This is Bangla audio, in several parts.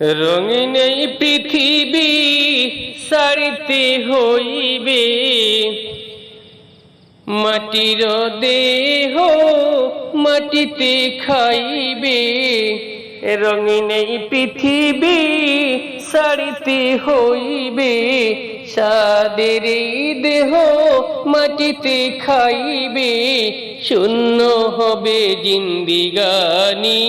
রঙিন এই পৃথিবী সারিতে হইবে। মাটির দেহ মাটিতে খাইবে। রঙিন এই পৃথিবী সারিতে হইবে। সাদের দেহ মাটিতে খাইবে। শূন্য হবে জিন্দিগানি।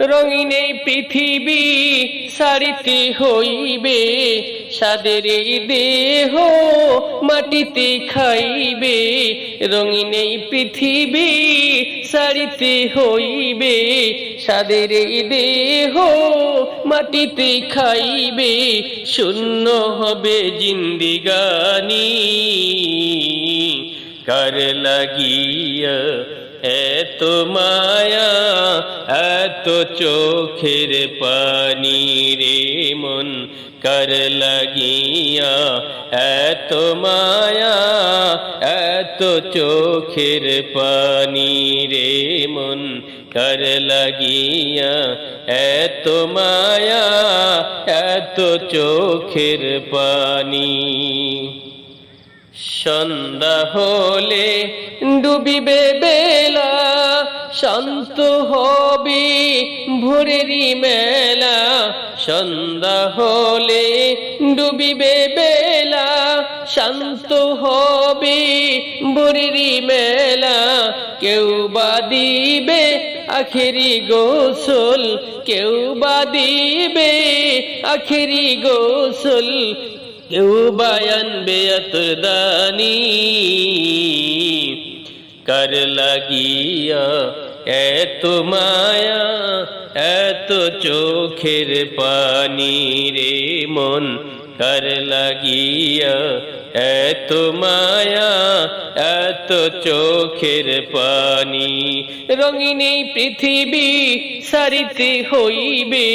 রঙিন এই পৃথিবী সারিতে হইবে, সাদের দেহ মাটিতে খাইবে। রঙিন এই পৃথিবী সারিতে হইবে, সাদের দেহ মাটিতে খাইবে। শূন্য হবে জিন্দিগানি, কার লাগিয়া এত মায়া এত চোখের পানি রে মন কর লাগিয়া। এত মায়া এত চোখের পানি রে মন কর লাগিয়া। এত মায়া এত চোখের পানি সন্ধ্যা হলে ডুবিবে বেলা, শান্ত হবে ভোরেরই মেলা। সন্ধ্যা হলে ডুবিবে বেলা, শান্ত হবে ভোরেরই মেলা। কেউ বা দিবে আখেরি গোসল, কেউ বা দিবে আখেরি গোসল কেউ বায়ান বেয়াতর দানি, কর লাগিয়া এত মায়া, এত চোখের পানি রে মন, কর লাগিয়া এত মায়া, এত চোখের পানি, রঙিন পৃথিবী সারিতে হইবে,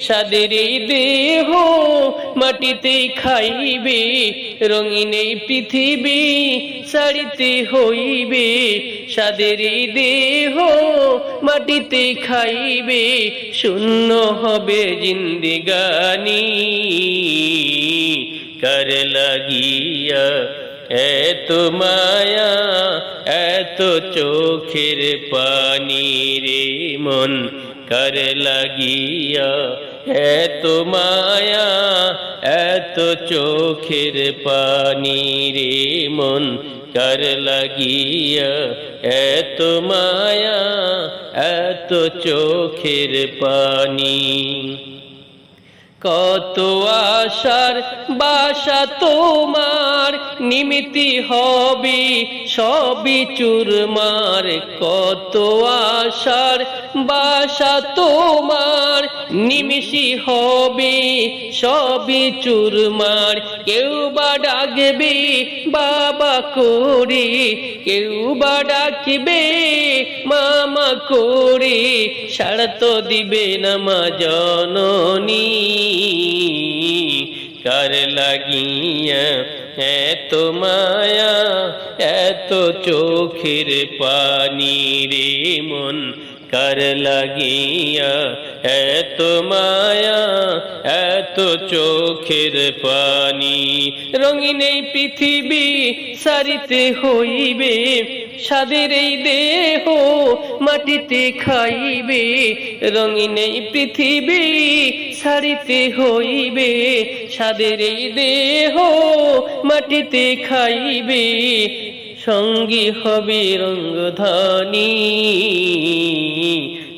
সাদের দেহ মাটিতে খাইবে, রঙিন এই পৃথিবী সারিতে হইবে, সাদের দেহ মাটিতে খাইবে, শূন্য হবে জিন্দিগানি। কর লাগিয়া এত মায়া, এত চোখের পানি রে মন কর লাগিয়া এত মায়া এত চোখের পানি রে মন কর লাগিয়া এত মায়া এত চোখের পানি কত আশার বাসা তোমার, নিমিতি হবে সবই চুরমার। কত আশার বাসা তোমার, নিমিষি হবে সবই চুরমার। কেউ বা ডাকবে, বাবা করে। কেউ বা ডাকবে, মামা করে। সাড়া তো দিবে না মা জননী। কার লাগিয়া এত মায়া, এত চোখের পানি রে মন, কার লাগিয়া এত মায়া, এত চোখের পানি। রঙিন এই পৃথিবী সারিতে হইবে সাদের এই দেহ মাটিতে খাইবে। রঙিন এই পৃথিবী সারিতে হইবে সাদের দেহ মাটিতে খাইবে। সঙ্গী হবে রঙ্গধানী।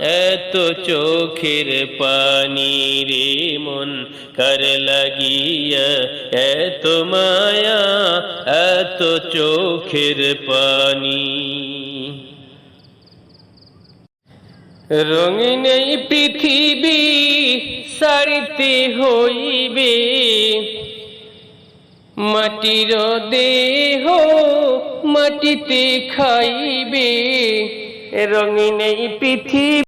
এত চোখের পানি রে মন কার লাগিয়া, এত মায়া, এত চোখের পানি। রঙিন পৃথিবী সারিতে হইবে, মাটির দেহ মাটিতে খাইবে। রঙিন পৃথিবী